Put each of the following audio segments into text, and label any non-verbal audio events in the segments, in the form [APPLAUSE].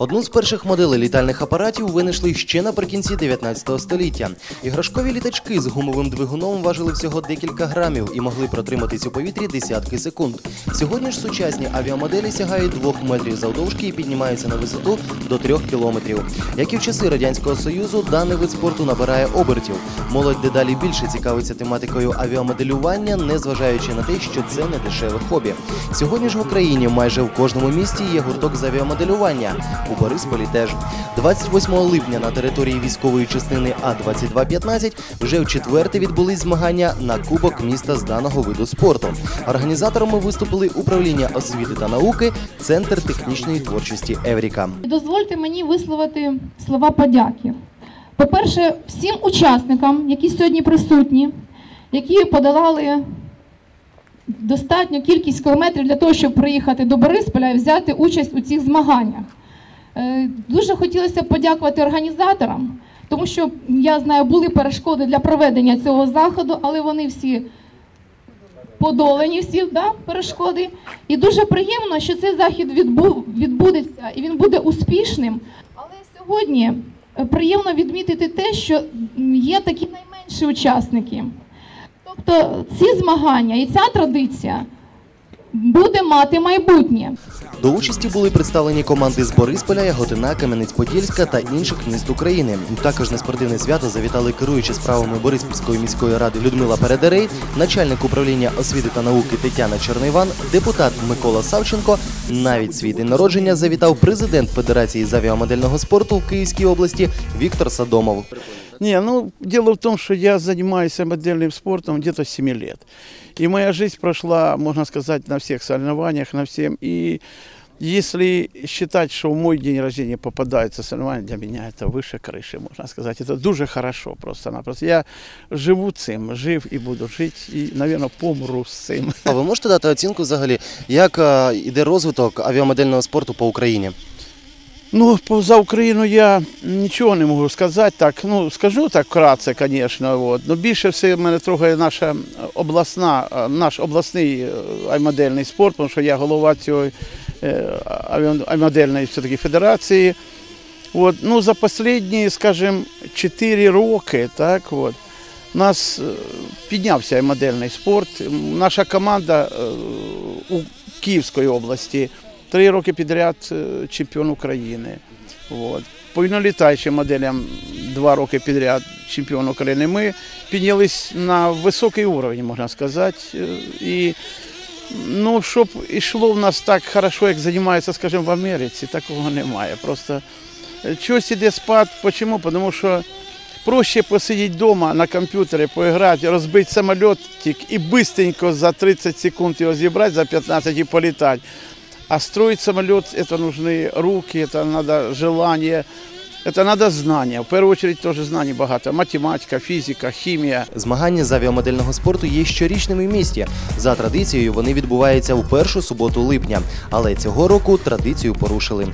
Одну з перших моделей літальних апаратів винайшли ще наприкінці 19 століття. Іграшкові літачки з гумовим двигуном важили всього декілька грамів і могли протриматись у повітрі десятки секунд. Сьогодні ж сучасні авіамоделі сягають двох метрів завдовжки і піднімаються на висоту до трьох кілометрів. Як і в часи радянського союзу, даний вид спорту набирає обертів. Молодь дедалі більше цікавиться тематикою авіамоделювання, незважаючи на те, що це не дешеве хобі. Сьогодні ж в Україні майже в кожному місті є гурток з авіамоделювання. У Борисполі теж 28 липня на території військової частини А 2215 вже в четверте відбулись змагання на кубок міста з даного виду спорту. Організаторами виступили управління освіти та науки, центр технічної творчості Евріка. Дозвольте мені висловити слова подяки. По-перше, всім учасникам, які сьогодні присутні, які подолали достатню кількість кілометрів для того, щоб приїхати до Борисполя і взяти участь у цих змаганнях. Е, Дуже хотілося подякувати організаторам, тому що я знаю, були перешкоди для проведення цього заходу, але вони всі подолані всі да, перешкоди. І дуже приємно, що цей захід відбу, відбудеться і він буде успішним. Але сьогодні е, приємно відмітити те, що є такі найменші учасники. Тобто ці змагання і ця традиція буде мати майбутнє. До участі були представлені команди з Борисполя, Яготина, Кам'янець-Подільська та інших міст України. Також на спортивне свято завітали керуючі справами Бориспільської міської ради Людмила Передерей, начальник управління освіти та науки Тетяна Черниван, депутат Микола Савченко. Навіть свій день народження завітав президент Федерації з авіамодельного спорту в Київській області Віктор Садомов. Не, ну, дело в том, что я занимаюсь модельным спортом где-то с 7 лет. И моя жизнь прошла, можно сказать, на всех соревнованиях, на всем. И если считать, что в мой день рождения попадается соревнование, для меня это выше крыши, можно сказать. Это дуже хорошо просто-напросто. Я живу цим, жив і буду жити, і, наверное, помру з цим. А ви можете дати оцінку взагалі, як е, іде розвиток авіамодельного спорту по Україні? Ну, за Україну я нічого не можу сказати. Так, ну скажу так вкратце, звісно. От. Ну, більше все мене трогає наша обласна, наш обласний е, аймодельний спорт, тому що я голова цієї е, аймодельної все-таки федерації. От, ну, за останні, скажімо, 4 роки, так, от, у нас е, піднявся аймодельний спорт. Наша команда у Київської області три роки підряд е, чемпіон України. От. По вільнолітаючим моделям два роки підряд чемпіон України. Ми піднялись на високий уровень, можна сказати. Е, І ну, щоб йшло в нас так хорошо, як займається, скажімо, в Америці, такого немає. Просто е, щось іде спад. Чому? Тому що проще посидіти вдома на комп'ютері, поіграти, розбити самолітик і швидко за 30 секунд його зібрати, за 15 і політати. А строить самолет, это нужны руки, это надо желание, это надо знания. В первую очередь тоже знаний багато. Математика, фізика, хімія. Змагання з авіамодельного спорту є щорічними в місті. За традицією вони відбуваються у першу суботу липня, але цього року традицію порушили.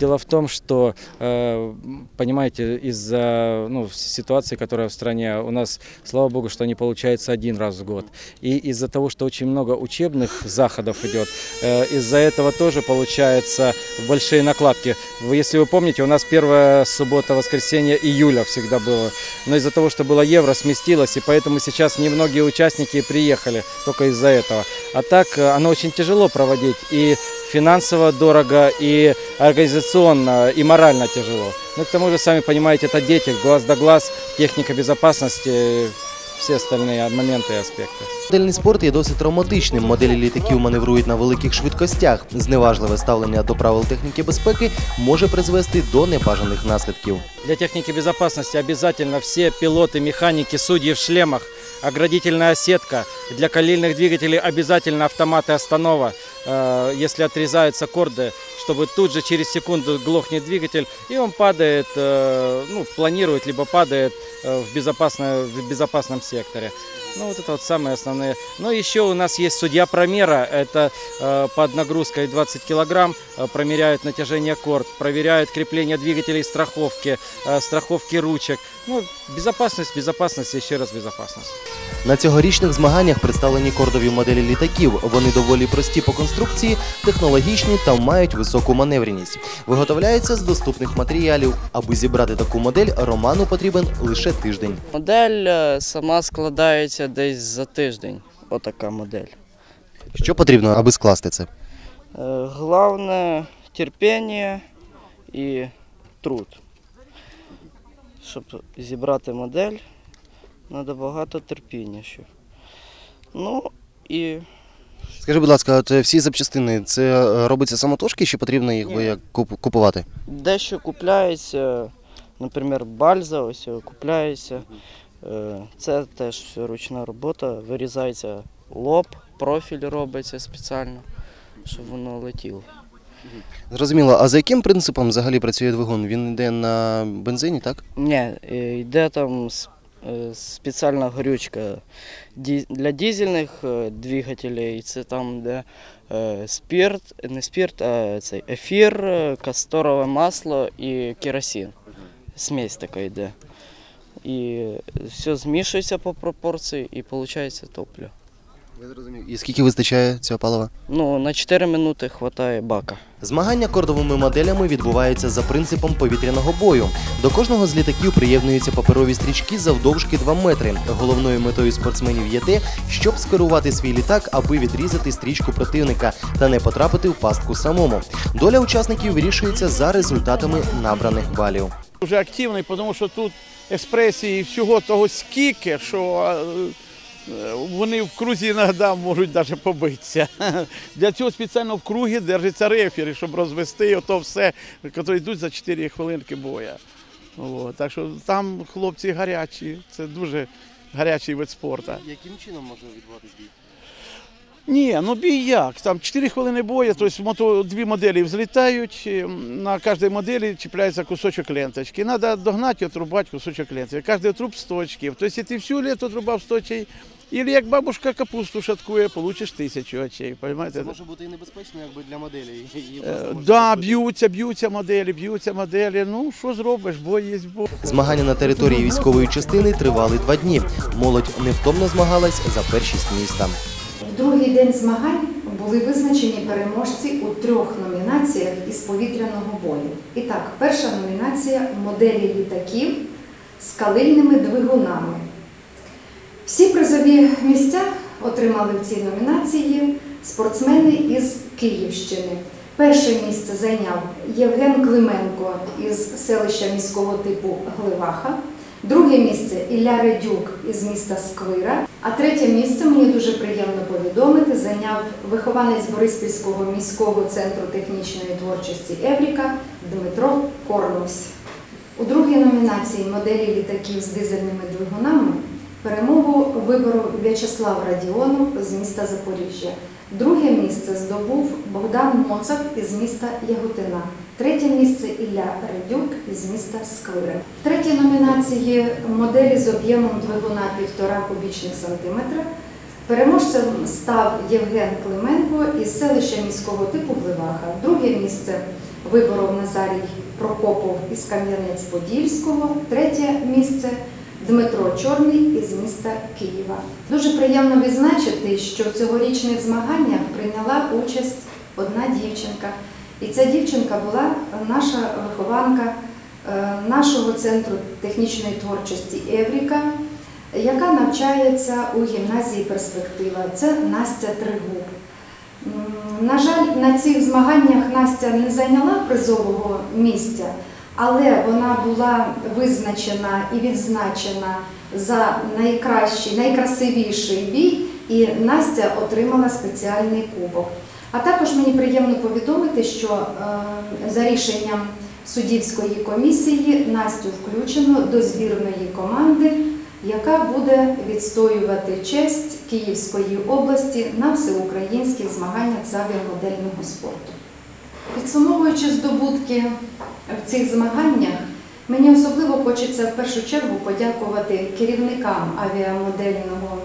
Дело в том, что, э, понимаете, из-за ну, ситуации, которая в стране, у нас, слава богу, что они получаются один раз в год. И из-за того, что очень много учебных заходов идет, э, из-за этого тоже получается большие накладки. Если вы помните, у нас первая суббота-воскресенье июля всегда было. Но из-за того, что было евро, сместилось, и поэтому сейчас немногие участники приехали только из-за этого. А так э, оно очень тяжело проводить. И финансово дорого, и организационно, и морально тяжело. Ну, к тому же, сами понимаете, это дети, глаз да глаз, техника безопасности, все остальные моменты и аспекты. Модельний спорт є досить травматичним. Моделі літаків маневрують на великих швидкостях. Зневажливе ставлення до правил техніки безпеки може призвести до небажаних наслідків. Для техники безопасности обязательно все пилоты, механики, судьи в шлемах, оградительная сетка. Для калильных двигателей обязательно автоматы останова, э, если отрезаются корды, чтобы тут же через секунду глохнет двигатель, и он падает, э, ну, планирует, либо падает э, в, безопасной- в безопасном секторе. Ну, вот это вот самые основные. Но еще у нас есть судья промера. Это э, под нагрузкой 20 килограмм э, промеряют натяжение корд, проверяют крепление двигателей страховки, э, страховки ручек. Ну, безопасность, безопасность, еще раз безопасность. На цьогорічних змаганнях представлені кордові моделі літаків. Вони доволі прості по конструкції, технологічні та мають високу високу маневреність. Виготовляється з доступних матеріалів. Аби зібрати таку модель, Роману потрібен лише тиждень. Модель е, сама складається десь за тиждень. Отака модель. Що потрібно, аби скласти це? Е, Головне терпіння і труд. Щоб зібрати модель, треба багато терпіння. Ще. Ну і Скажи, будь ласка, от е, всі запчастини це е, робиться самотужки, чи потрібно їх Ні. як купувати? дещо купляється, наприклад, бальза, ось купляється. Е, Це теж все ручна робота. Вирізається лоб, профіль робиться спеціально, щоб воно летіло. Зрозуміло, а за яким принципом взагалі працює двигун? Він йде на бензині, так? Ні, е, йде там е, спеціальна горючка для дизельних двигателей. Це там, де спирт, не спирт, а цей ефір, касторове масло і керосин. Смесь така йде. І все змішується по пропорції і виходить топливо. Я зрозумів. І скільки вистачає цього палива? Ну, на 4 минути вистачає бака. Змагання кордовими моделями відбуваються за принципом повітряного бою. До кожного з літаків приєднуються паперові стрічки завдовжки 2 метри. Головною метою спортсменів є те, щоб скерувати свій літак, аби відрізати стрічку противника та не потрапити в пастку самому. Доля учасників вирішується за результатами набраних балів. Дуже активний, тому що тут експресії всього того скільки, що е, вони в крузі іноді можуть навіть побитися. [LAUGHS] Для цього спеціально в кругі держиться рефері, щоб розвести ото все, які йдуть за 4 хвилинки боя. От, так що там хлопці гарячі, це дуже гарячий вид спорту. Яким чином може відбуватися бій? Ні, ну бій як? Там 4 хвилини бою, тобто мото, дві моделі взлітають, на кожній моделі чіпляється кусочок ленточки. Треба догнати і отрубати кусочок ленточки. Кожен отруб 100 очків. Тобто, якщо ти всю ленту отрубав 100 очей, Или як бабушка капусту шаткує, получиш тисячу очей. Понимаєте? бути і небезпечно, якби для моделі. Е, Да, б'ються, б'ються моделі, б'ються моделі. Ну, що зробиш, бой є бой. Змагання на території військової частини тривали два дні. Молодь невтомно змагалась за першість міста. В другий день змагань були визначені переможці у трьох номінаціях із повітряного бою. І так, перша номінація моделі літаків з калильними двигунами. Всі призові місця отримали в цій номінації спортсмени із Київщини. Перше місце зайняв Євген Клименко із селища міського типу Гливаха. Друге місце Ілля Редюк із міста Сквира. А третє місце мені дуже приємно повідомити зайняв вихованець Бориспільського міського центру технічної творчості Евріка Дмитро Корнус. У другій номінації моделі літаків з дизельними двигунами перемогу виборов В'ячеслав Радіонов з міста Запоріжжя. Друге місце здобув Богдан Моцак із міста Яготина. Третє місце Ілля Редюк із міста Сквири. В третій номінації моделі з об'ємом двигуна 1,5 кубічних сантиметра. Переможцем став Євген Клименко із селища міського типу Гливаха. Друге місце виборов Назарій Прокопов із Кам'янець-Подільського. Третє місце Дмитро Чорний із міста Києва. Дуже приємно відзначити, що в цьогорічних змаганнях прийняла участь одна дівчинка. І ця дівчинка була наша вихованка е, нашого центру технічної творчості Евріка, яка навчається у гімназії Перспектива. Це Настя Тригуб. На жаль, на цих змаганнях Настя не зайняла призового місця, але вона була визначена і відзначена за найкращий, найкрасивіший бій, і Настя отримала спеціальний кубок. А також мені приємно повідомити, що е, за рішенням суддівської комісії Настю включено до збірної команди, яка буде відстоювати честь Київської області на всеукраїнських змаганнях з авіамодельного спорту. Підсумовуючи здобутки в цих змаганнях, мені особливо хочеться в першу чергу подякувати керівникам авіамодельного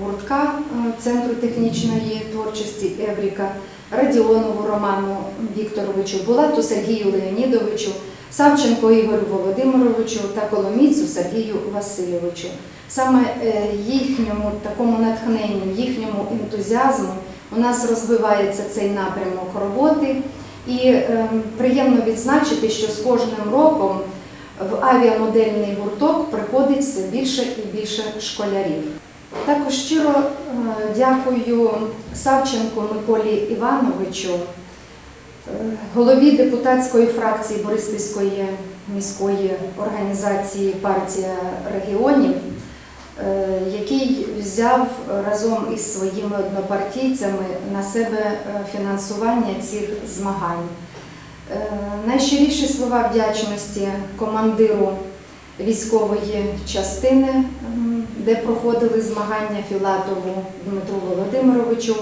гуртка е, Центру технічної творчості Евріка, Радіонову Роману Вікторовичу, Булату Сергію Леонідовичу, Савченко Ігорю Володимировичу та Коломійцю Сергію Васильовичу. Саме е, їхньому такому натхненню, їхньому ентузіазму у нас розвивається цей напрямок роботи. І е, приємно відзначити, що з кожним роком в авіамодельний гурток приходить все більше і більше школярів. Також щиро е, дякую Савченку Миколі Івановичу, е, голові депутатської фракції Бориспільської міської організації Партія регіонів, який взяв разом із своїми однопартійцями на себе е, фінансування цих змагань. Е, Найщиріші слова вдячності командиру військової частини, де проходили змагання Філатову Дмитру Володимировичу,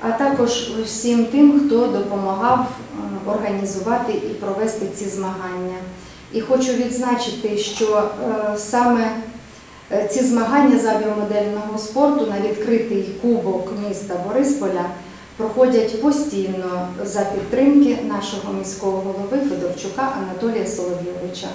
а також всім тим, хто допомагав е, організувати і провести ці змагання. І хочу відзначити, що е, саме е, ці змагання з авіамодельного спорту на відкритий кубок міста Борисполя проходять постійно за підтримки нашого міського голови Федорчука Анатолія Соловйовича.